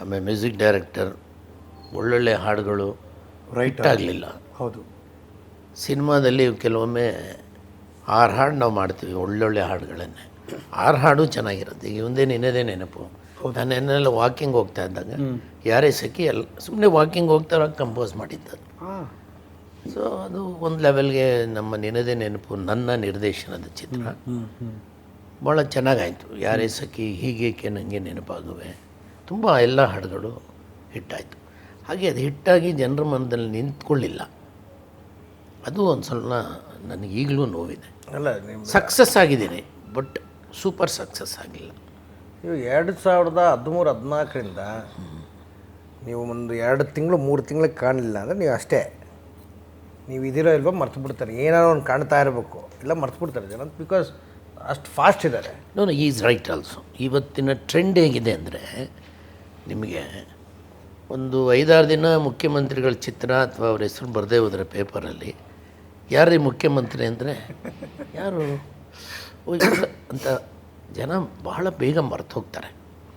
ಆಮೇಲೆ music director ಒಳ್ಳೊಳ್ಳೆ ಹಾಡುಗಳು ರೈಟ್ ಆಗಲಿಲ್ಲ. ಹೌದು. ಸಿನಿಮಾದಲ್ಲಿ ಕೆಲವೊಮ್ಮೆ ಆರು ಹಾಡು ನಾವು ಮಾಡ್ತೀವಿ ಒಳ್ಳೊಳ್ಳೆ ಹಾಡುಗಳನ್ನೇ. ಆರು ಹಾಡು ಚೆನ್ನಾಗಿರುತ್ತೆ. ಈಗ ಒಂದೇ ನಿನ್ನದೇ ನೆನಪು. ನಾನು ಎನ್ನೆಲ್ಲ ವಾಕಿಂಗ್ ಹೋಗ್ತಾ ಇದ್ದಾಗ ಯಾರೇ ಸಖಿ ಎಲ್ಲ ಸುಮ್ಮನೆ ವಾಕಿಂಗ್ ಹೋಗ್ತಾ ಕಂಪೋಸ್ ಮಾಡಿದ್ದು ಹಾಂ. ಸೊ ಅದು ಒಂದು ಲೆವೆಲ್ಗೆ ನಮ್ಮ ನಿನ್ನದೇ ನೆನಪು ನನ್ನ ನಿರ್ದೇಶನದ ಚಿತ್ರ. ಭಾಳ ಚೆನ್ನಾಗಾಯಿತು. ಯಾರೇ ಸಖಿ ಹೀಗೇಕೆ ನನಗೆ ನೆನಪಾಗುವೆ? ತುಂಬ ಎಲ್ಲ ಹಾಡುಗಳು ಹಿಟ್ಟಾಯಿತು. ಹಾಗೆ ಅದು ಹಿಟ್ಟಾಗಿ ಜನರ ಮನದಲ್ಲಿ ನಿಂತ್ಕೊಳ್ಳಿಲ್ಲ. ಅದು ಒಂದು ಸ್ವಲ್ಪ ನನಗೆ ಈಗಲೂ ನೋವಿದೆ. ಅಲ್ಲ ನಿಮ್ಮ ಸಕ್ಸಸ್ ಆಗಿದ್ದೀನಿ ಬಟ್ ಸೂಪರ್ ಸಕ್ಸಸ್ ಆಗಿಲ್ಲ. ನೀವು ಎರಡು ಸಾವಿರದ ಹದಿಮೂರು ಹದಿನಾಲ್ಕರಿಂದ ನೀವು ಒಂದು ಎರಡು ತಿಂಗಳು ಮೂರು ತಿಂಗಳಿಗೆ ಕಾಣಲಿಲ್ಲ ಅಂದರೆ ನೀವು ಅಷ್ಟೇ. ನೀವು ಇದಿರೋ ಇಲ್ವೋ ಮರ್ತು ಬಿಡ್ತಾರೆ. ಏನಾರೋ ಒಂದು ಕಾಣ್ತಾ ಇರಬೇಕು. ಇಲ್ಲ ಮರ್ತು ಬಿಡ್ತಾರೆ ಜನ. ಬಿಕಾಸ್ ಅಷ್ಟು ಫಾಸ್ಟ್ ಇದ್ದಾರೆ. ನೋ ಈಸ್ ರೈಟ್ ಆಲ್ಸೋ ಇವತ್ತಿನ ಟ್ರೆಂಡ್ ಹೇಗಿದೆ ಅಂದರೆ ನಿಮಗೆ ಒಂದು ಐದಾರು ದಿನ ಮುಖ್ಯಮಂತ್ರಿಗಳ ಚಿತ್ರ ಅಥವಾ ಅವ್ರ ಹೆಸರು ಬರದೇ ಹೋದರೆ ಪೇಪರಲ್ಲಿ ಯಾರೀ ಮುಖ್ಯಮಂತ್ರಿ ಅಂದರೆ? ಯಾರು? ಅಂತ ಜನ ಬಹಳ ಬೇಗ ಮರ್ತು ಹೋಗ್ತಾರೆ.